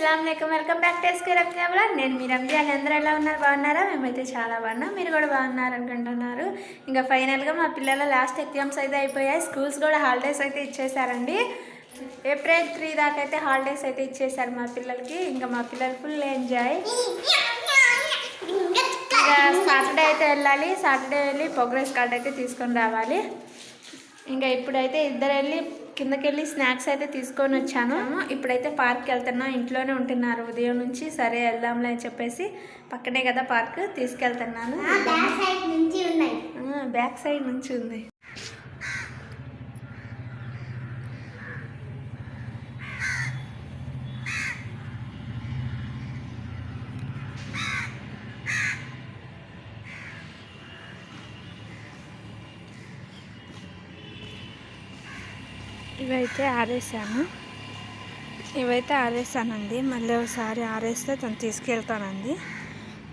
అస్సలం welcome back to SK నేను మీ రమ్య. అని అందరూ ఎలా ఉన్నారు? బాగున్నారా? మేమైతే చాలా బాగున్నాం. మీరు కూడా బాగున్నారు అనుకుంటున్నారు. ఇంకా ఫైనల్గా మా పిల్లల లాస్ట్ ఎగ్జామ్స్ అయితే అయిపోయాయి. స్కూల్స్ కూడా హాలిడేస్ అయితే ఇచ్చేసారండి ఏప్రిల్ త్రీ దాకా అయితే హాలిడేస్ అయితే ఇచ్చేసారు మా పిల్లలకి. ఇంకా మా పిల్లలు ఫుల్ ఎంజాయ్. ఇంకా సాటర్డే అయితే వెళ్ళాలి. సాటర్డే వెళ్ళి ప్రోగ్రెస్ కార్డ్ అయితే తీసుకొని రావాలి. ఇంకా ఇప్పుడైతే ఇద్దరు వెళ్ళి కిందకి వెళ్ళి స్నాక్స్ అయితే తీసుకొని వచ్చాను. ఇప్పుడైతే పార్క్కి వెళ్తున్నాం. ఇంట్లోనే ఉంటున్నారు. ఉదయం నుంచి సరే వెళ్దాంలే అని చెప్పేసి పక్కనే కదా పార్క్ తీసుకెళ్తున్నాను. బ్యాక్ సైడ్ నుంచి ఉన్నాయి. ఆ, బ్యాక్ సైడ్ నుంచి ఉంది. ఇవైతే ఆరేసాను. ఇవైతే ఆరేసానండి. మళ్ళీ ఒకసారి ఆరేస్తే తను తీసుకెళ్తానండి.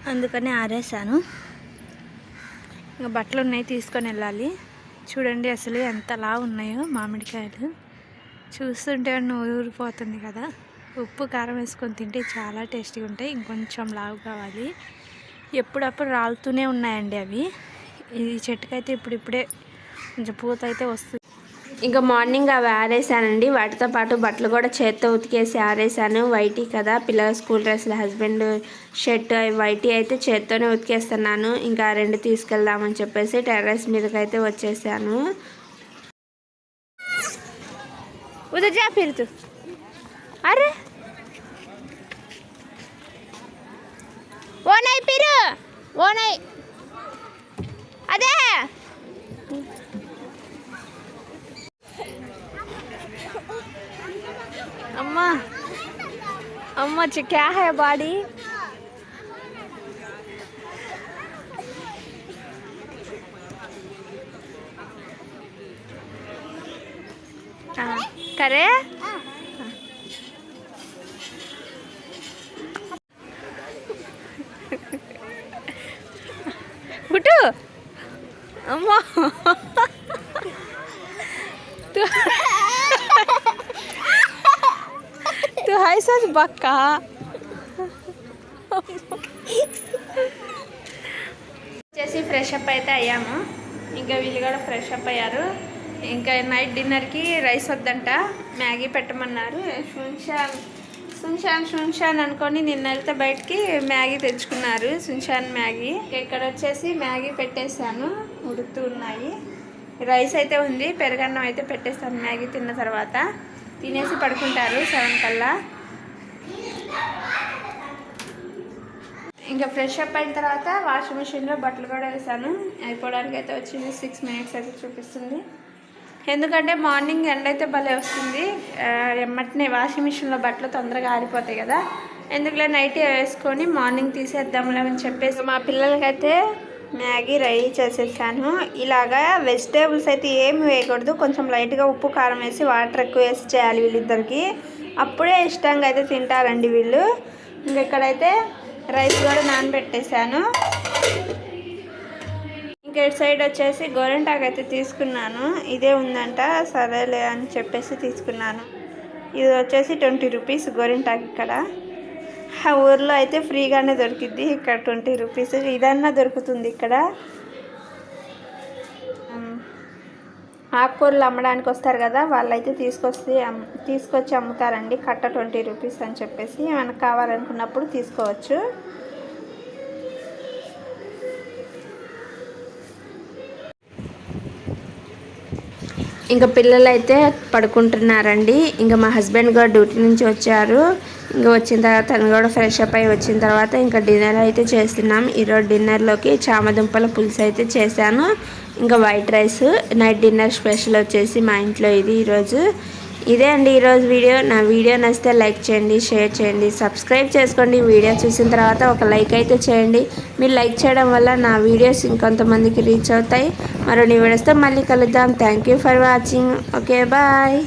అందుకని ఆరేసాను. ఇంకా బట్టలు ఉన్నాయి తీసుకొని వెళ్ళాలి. చూడండి అసలు ఎంతలా ఉన్నాయో మామిడికాయలు. చూస్తుంటే నోరు ఊరిపోతుంది కదా. ఉప్పు కారం వేసుకొని తింటే చాలా టేస్టీగా ఉంటాయి. ఇంకొంచెం లావు కావాలి. ఎప్పుడప్పుడు రాలుతూనే ఉన్నాయండి అవి. ఈ చెట్టుకైతే ఇప్పుడిప్పుడే కొంచెం పూత అయితే వస్తుంది. ఇంకా మార్నింగ్ అవి ఆరేసానండి. వాటితో పాటు బట్టలు కూడా చేత్తో ఉతికేసి ఆరేసాను. వైటీ కదా పిల్లల స్కూల్ డ్రెస్లు హస్బెండ్ షర్ట్ వైటీ అయితే చేత్తోనే ఉతికేస్తున్నాను. ఇంకా రెండు తీసుకెళ్దామని చెప్పేసి టెర్రస్ మీదకైతే వచ్చేసాను. ఉదజా ఫిరుతు అరే. ఓనై పిరు. ఓనై అదే. अम्मा जी क्या है बॉडी? करे? उठो। अम्मा। Kaiser's Baka. వచ్చేసి ఫ్రెష్ అప్ అయితే అయ్యాము. ఇంకా వీళ్ళు కూడా ఫ్రెష్ అప్ అయ్యారు. ఇంకా నైట్ డిన్నర్కి రైస్ వద్దంట. మ్యాగీ పెట్టమన్నారు. సున్షాన్ సున్షాన్ సున్షాన్ అనుకొని నిన్న వెళ్తే బయటికి మ్యాగీ తెచ్చుకున్నారు. సున్షాన్ మ్యాగీ ఇక్కడ వచ్చేసి మ్యాగీ పెట్టేశాను. ఉడుతూ ఉన్నాయి. రైస్ అయితే ఉంది. పెరగన్నం అయితే పెట్టేస్తాను మ్యాగీ తిన్న తర్వాత. తినేసి పడుకుంటారు సెవెన్ కల్లా. ఇంకా ఫ్రెష్ అప్ అయిన తర్వాత వాషింగ్ మిషన్లో బట్టలు కూడా వేసాను. అయిపోవడానికి అయితే వచ్చింది సిక్స్ మినిట్స్ అయితే చూపిస్తుంది. ఎందుకంటే మార్నింగ్ ఎండ అయితే భలే వస్తుంది. ఎమ్మటినే వాషింగ్ మిషన్లో బట్టలు తొందరగా ఆరిపోతాయి కదా. ఎందుకులే నైట్ వేసుకొని మార్నింగ్ తీసేద్దాంలే అని చెప్పేసి మా పిల్లలకైతే మ్యాగీ రెడీ చేసేసాను. ఇలాగా వెజిటేబుల్స్ అయితే ఏమి వేయకూడదు. కొంచెం లైట్గా ఉప్పు కారం వేసి వాటర్ ఎక్కువ వేసి చేయాలి వీళ్ళిద్దరికి. అప్పుడే ఇష్టంగా అయితే తింటారండి వీళ్ళు. ఇంక ఇక్కడైతే రైస్ కూడా నానబెట్టేశాను. ఇంకా ఇటు సైడ్ వచ్చేసి గోరెంటాకు అయితే తీసుకున్నాను. ఇదే ఉందంట సరేలే అని చెప్పేసి తీసుకున్నాను. ఇది వచ్చేసి ట్వంటీ రూపీస్ గోరెంటాకు ఇక్కడ. ఆ ఊర్లో అయితే ఫ్రీగానే దొరికిద్ది ఇక్కడ ట్వంటీ రూపీస్. ఇదన్నా దొరుకుతుంది ఇక్కడ. ఆకుకూరలు అమ్మడానికి వస్తారు కదా వాళ్ళైతే తీసుకొచ్చి తీసుకొచ్చి అమ్ముతారండి. కట్ట ట్వంటీ రూపీస్ అని చెప్పేసి మనకు కావాలనుకున్నప్పుడు తీసుకోవచ్చు. ఇంకా పిల్లలు అయితే పడుకుంటున్నారండి. ఇంకా మా హస్బెండ్ కూడా డ్యూటీ నుంచి వచ్చారు. ఇంకా వచ్చిన తర్వాత తను కూడా ఫ్రెష్ అప్ అయి వచ్చిన తర్వాత ఇంకా డిన్నర్ అయితే చేస్తున్నాం. ఈరోజు డిన్నర్లోకి చామదుంపల పులుసు అయితే చేశాను. ఇంకా white rice night dinner special వచ్చేసి మా ఇంట్లో ఇది ఈరోజు. ఇదే అండి ఈరోజు వీడియో. నా వీడియో నచ్చితే లైక్ చేయండి షేర్ చేయండి సబ్స్క్రైబ్ చేసుకోండి. వీడియో చూసిన తర్వాత ఒక లైక్ అయితే చేయండి. మీరు లైక్ చేయడం వల్ల నా వీడియోస్ ఇంకొంతమందికి రీచ్ అవుతాయి. మరో నీ వీడియోస్తో మళ్ళీ కలుద్దాం. Thank you for watching. Okay bye.